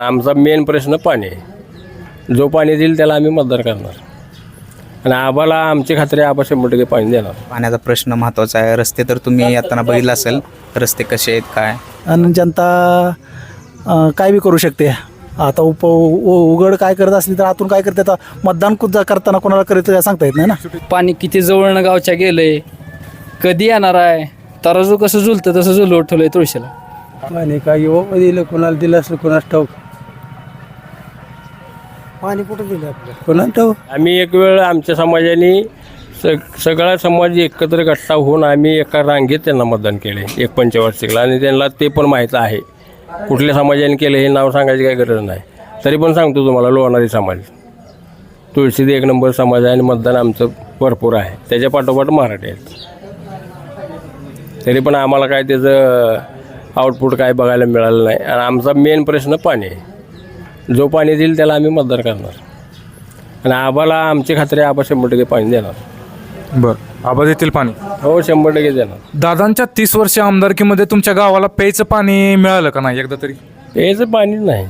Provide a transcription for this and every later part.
आमचा मेन प्रश्न पाणी आहे. जो पाणी देईल त्याला आम्ही मतदान करणार. आणि आबाला आमची खात्री आबा शंभर टक्के पाणी देणार. पाण्याचा प्रश्न महत्त्वाचा आहे. रस्ते तर तुम्ही येताना बघितलं असेल. रस्ते कसे आहेत काय? आणि जनता अं, काय बी करू शकते. आता उप उ- उघड काय करत असली तर आतून काय करते? आता मतदान कुठं करताना कोणाला करत सांगता येत नाही ना? पाणी किती जवळनं गावच्या गेलंय कधी येणार आहे? तराजू कसं झुलतं तसं झुलवत ठेवलंय तुळशीला. पाणी काय येऊ दिलं कोणाला दिलं असलं कोणास ठाऊक. पाणी कुठं दिलं ठाऊक आम्ही एक वेळ आमच्या समाजाने सग सगळा समाज एकत्र गट्टा होऊन आम्ही एका रांगेत त्यांना मतदान केले एक पंचवार्षिकला. आणि त्यांना ते पण माहीत आहे. कुठल्या समाजाने केलं हे नाव सांगायची काही गरज नाही. तरी पण सांगतो तुम्हाला लोणारी समाज. तुळशीद एक नंबर समाज आहे आणि मतदान आमचं भरपूर आहे. त्याच्या पाठोपाठ मराठी आहेत. तरी पण आम्हाला काय त्याचं आउटपुट काय बघायला मिळालं नाही. आणि आमचा मेन प्रश्न पाणी आहे. जो पाणी देईल त्याला आम्ही मतदान करणार. आणि आबाला आमची खात्री आबा शंभर टक्के पाणी देणार. बरं. आबा देतील पाणी? हो शंभर टक्के देणार. दादांच्या तीस वर्ष आमदारकीमध्ये तुमच्या गावाला प्यायचं पाणी मिळालं का नाही एकदा तरी? प्यायचं पाणी नाही.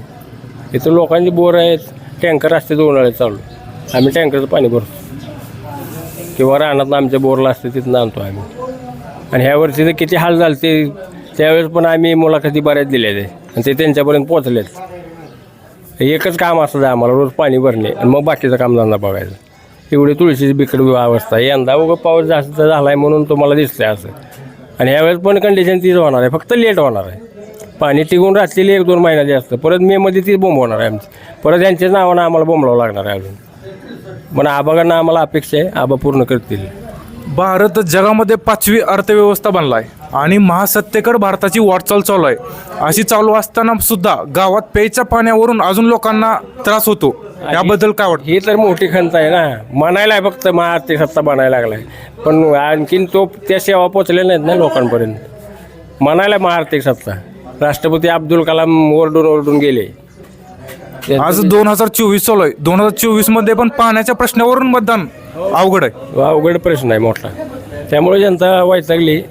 इथं लोकांची बोर आहेत टँकर असते उन्हाळ्यात चालू. आम्ही टँकरचं पाणी भरतो. किंवा रानात आमच्या बोरला असते तिथनं आणतो आम्ही. आणि ह्या वर्षी तर किती हाल झाले ते त्यावेळेस पण आम्ही मुलाखती बऱ्याच दिल्या ते आणि ते त्यांच्यापर्यंत पोचलेत एकच काम असतं आम्हाला रोज पाणी भरणे आणि मग बाकीचं काम धंदा बघायचं. एवढी तुळशीची बिकट अवस्था आहे. यंदा उगं पाऊस जास्त झाला आहे म्हणून तुम्हाला दिसतंय असं. आणि ह्यावेळेस पण कंडिशन तीच होणार आहे. फक्त लेट होणार आहे. पाणी टिकून राहतील एक दोन महिन्याचे असतं परत मेमध्ये तीच बोंब होणार आहे आमची. परत यांच्याच नावानं आम्हाला बोंबलावं लागणार आहे अजून. पण आबाकडनं आम्हाला अपेक्षा आहे. आबा पूर्ण करतील. भारत जगामध्ये पाचवी अर्थव्यवस्था बनला आहे आणि महासत्तेकडे भारताची वाटचाल चालू आहे. अशी चालू असताना सुद्धा गावात प्यायच्या पाण्यावरून अजून लोकांना त्रास होतो. याबद्दल काय वाटतं? ही तर मोठी खंत आहे ना. म्हणायला आहे फक्त महा आर्थिक सत्ता बनायला लागलाय. पण आणखीन तो त्या सेवा पोचलेल्या नाहीत ना लोकांपर्यंत. म्हणायला महा आर्थिक सत्ता. राष्ट्रपती अब्दुल कलाम ओरडून ओरडून गेले. आज दोन हजार चोवीस चालू आहे. दोन हजार चोवीसमध्ये पण पाण्याच्या प्रश्नावरून मतदान अवघड आहे. अवघड प्रश्न आहे मोठा. त्यामुळे जनता वैतागली.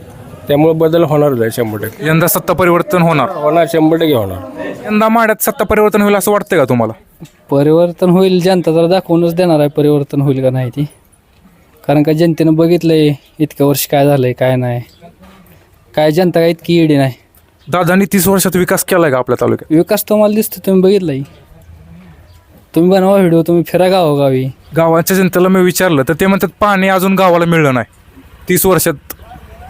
त्यामुळे बदल होणारच आहे शंभर टक्के. यंदा सत्ता परिवर्तन होणार. होणार शंभर टक्के होणार. यंदा माड्यात सत्ता परिवर्तन होईल असं वाटतंय का तुम्हाला? परिवर्तन होईल जनता जरा दाखवूनच देणार आहे परिवर्तन होईल का नाही ती. कारण का जनतेनं बघितलंय इतक्या वर्ष काय झालंय काय नाही. काय जनता काय इतकी इडी नाही. दादांनी तीस वर्षात विकास केलाय का आपल्या तालुक्यात? विकास तुम्हाला दिसतो तुम्ही बघितलाय. तुम्ही बनवा व्हिडिओ तुम्ही फिरा गावोगावी. गावाच्या जनतेला मी विचारलं तर ते म्हणतात पाणी अजून गावाला मिळलं नाही. तीस वर्षात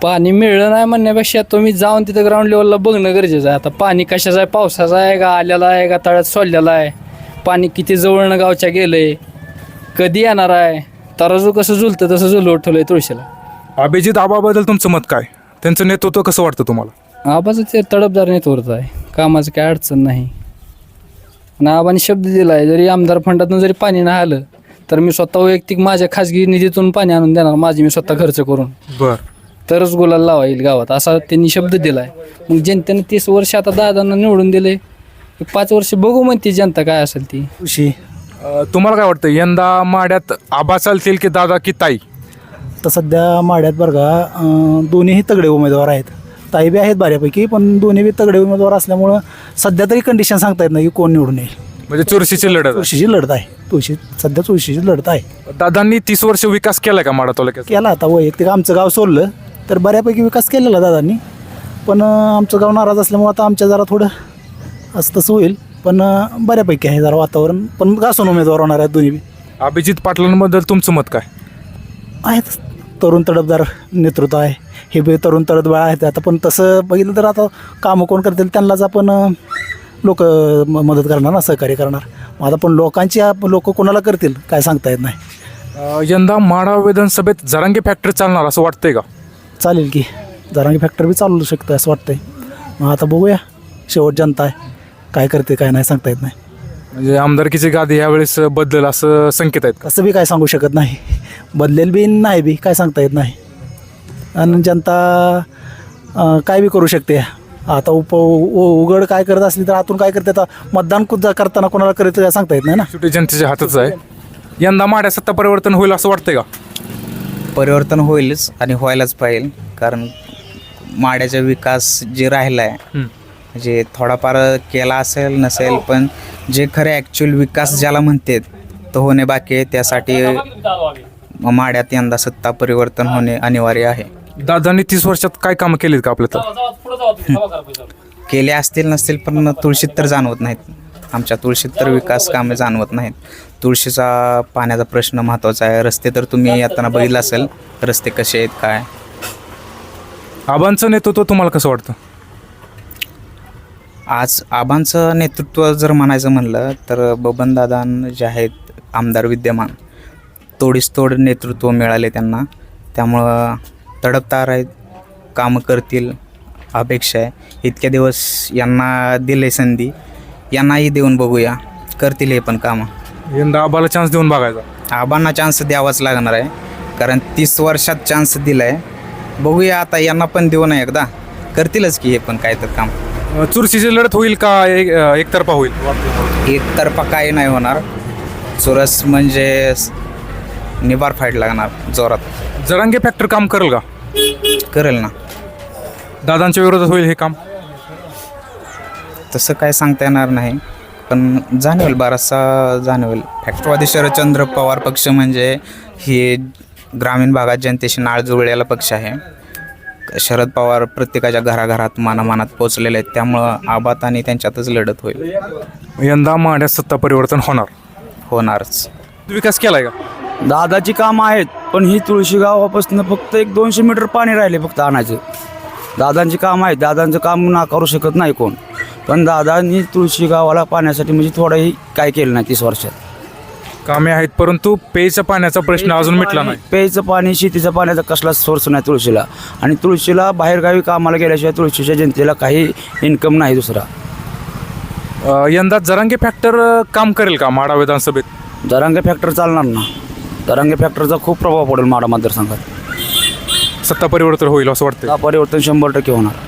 पाणी मिळलं नाही म्हणण्यापेक्षा तुम्ही जाऊन तिथं ग्राउंड लेवलला बघणं गरजेचं आहे. आता पाणी कशाचं आहे? पावसाचं आहे का? आलेला आहे का? तळ्यात सोडलेला आहे. पाणी किती जवळनं गावच्या गेलंय. कधी येणार आहे? तराजू कसं झुलतं तसं झुलवत ठेवलंय तुळशीला. अभिजित आबाबद्दल तुमचं मत काय? त्यांचं नेतृत्व कसं वाटतं तुम्हाला? आबाचं ते तडपदार नेतृत्व आहे. कामाचं काय अडचण नाही. आणि आबाने शब्द दिला आहे जरी आमदार फंडातून जरी पाणी नाही आलं तर मी स्वतः वैयक्तिक माझ्या खाजगी निधीतून पाणी आणून देणार. माझी मी स्वतः खर्च करून. बर. तरच गुलाल लावा येईल गावात. असा त्यांनी शब्द दिला आहे मग जनतेने तीस वर्ष आता दादांना निवडून दिले. पाच वर्ष बघू म्हणते जनता काय असेल ती. अं, तुम्हाला काय वाटतं? यंदा माड्यात आबा चालतील की दादा की ताई? तर सध्या माड्यात बरं का अं, दोन्हीही तगडे उमेदवार आहेत. ताई बी आहेत बऱ्यापैकी पण दोन्ही बी तगडे उमेदवार असल्यामुळं सध्या तरी कंडिशन सांगता येत नाही की कोण निवडून येईल. म्हणजे चुरशीची लढत आहे. तुळशीची लढत आहे. तुळशी सध्या तुळशीची लढत आहे. दादांनी तीस वर्ष विकास केलाय का माडा तालुक्यात केला आता वैयक्तिक. आमचं गाव सोडलं. तर बऱ्यापैकी विकास केलेला दादांनी. पण आमचं गाव नाराज असल्यामुळं आता आमच्या जरा थोडं असं तसं होईल. पण बऱ्यापैकी आहे जरा वातावरण. पण घासून उमेदवार होणार आहेत दोन्ही अभिजित पाटलांबद्दल तुमचं मत काय? आहेत. तरुण तडफदार नेतृत्व आहे. हे बी तरुण तडफदार आहेत. आता पण तसं बघितलं तर आता कामं कोण करतील त्यांनाच आपण लोक मदत करणार ना सहकार्य करणार. मग आता पण लोकांची लोक कोणाला करतील काय सांगता येत नाही. यंदा माडा विधानसभेत जरांगी फॅक्टरी चालणार असं वाटतंय का? चालेल की. जरांगी फॅक्टर बी चालू शकतं असं वाटतंय. मग आता बघूया. शेवट जनता आहे. काय करते काय नाही सांगता येत नाही. म्हणजे आमदारकीची गादी यावेळेस बदल असं संकेत आहेत. कसं बी काय सांगू शकत नाही. बदलेल बी नाही बी काय सांगता येत नाही. आणि जनता अं, काय बी करू शकते. आता उप उ- उघड काय करत असली तर आतून काय करते? आता मतदान कुठं करताना कोणाला करत सांगता येत नाही ना. शेवटी जनतेच्या हातच आहे. यंदा माड्या सत्ता परिवर्तन होईल असं वाटतंय का? परिवर्तन होईलच आणि व्हायलाच पाहिजे. कारण माड्याचा विकास जे राहिला आहे. म्हणजे थोडाफार केला असेल नसेल पण जे खरे ॲक्च्युअल विकास ज्याला म्हणते तो होणे बाकी आहे. त्यासाठी माड्यात यंदा सत्ता परिवर्तन होणे अनिवार्य आहे. दादांनी तीस वर्षात काय कामं केलीत का आपल्या तर? केले असतील नसतील पण तुळशीत तर जाणवत नाहीत. आमच्या तुळशीत तर विकास कामे जाणवत नाहीत. तुळशीचा पाण्याचा प्रश्न महत्त्वाचा आहे. रस्ते तर तुम्ही येताना बघितलं असेल. रस्ते कसे आहेत काय? आबांचं नेतृत्व तुम्हाला कसं वाटतं? आज आबांचं नेतृत्व जर म्हणायचं म्हणलं तर बबनदादा जे आहेत आमदार विद्यमान तोडीस तोड नेतृत्व मिळाले त्यांना. त्यामुळं तडपतार आहेत कामं करतील अपेक्षा आहे. इतक्या दिवस यांना दिले संधी. यांनाही देऊन बघूया. करतील हे पण कामं. यंदा आबाला चान्स देऊन बघायचा. आबांना चान्स द्यावाच लागणार आहे. कारण तीस वर्षात चान्स दिला आहे बघूया आता यांना पण देऊ ना एकदा. करतीलच की हे पण काय तर काम. अ, चुरशीची लढत होईल का एक अ, एकतर्फा होईल? एकतर्फा काही नाही होणार. चुरस म्हणजे स- निबार फाईट लागणार जोरात. जरांगे फॅक्टर काम करेल का? करेल ना. दादांच्या विरोधात होईल हे काम? तसं काय सांगता येणार नाही. पण जाणवेल बराचसा जाणवेल. फॅक्टरवादी शरदचंद्र पवार पक्ष म्हणजे ही ग्रामीण भागात जनतेशी नाळ जुळलेला पक्ष आहे. शरद पवार प्रत्येकाच्या घराघरात मानामानात पोचलेले आहेत. त्यामुळं आबात आणि त्यांच्यातच लढत होईल. यंदा माड्यात सत्ता परिवर्तन होणार. होणारच. विकास केलाय का? दादाची कामं आहेत पण ही तुळशी गावापासून फक्त एक दोनशे मीटर पाणी राहिले फक्त आणायचं. दादांची कामं आहेत दादांचं काम नाकारू शकत नाही कोण. पण दादांनी तुळशी गावाला पाण्यासाठी म्हणजे थोडंही काय केलं नाही तीस वर्षात. कामे आहेत परंतु पेयच्या पाण्याचा प्रश्न अजून मिटला नाही. प्यायचं पाणी शेतीचं पाण्याचा कसलाच सोर्स नाही तुळशीला. आणि तुळशीला बाहेरगावी कामाला गेल्याशिवाय तुळशीच्या जनतेला काही इन्कम नाही दुसरा. अ, यंदा जरांगे फॅक्टर काम करेल का माडा विधानसभेत? दरांगे फॅक्टर चालणार ना. दरांगे फॅक्टरचा खूप प्रभाव पडेल माडा मतदारसंघात. सत्ता परिवर्तन होईल असं वाटतं परिवर्तन शंभर टक्के होणार.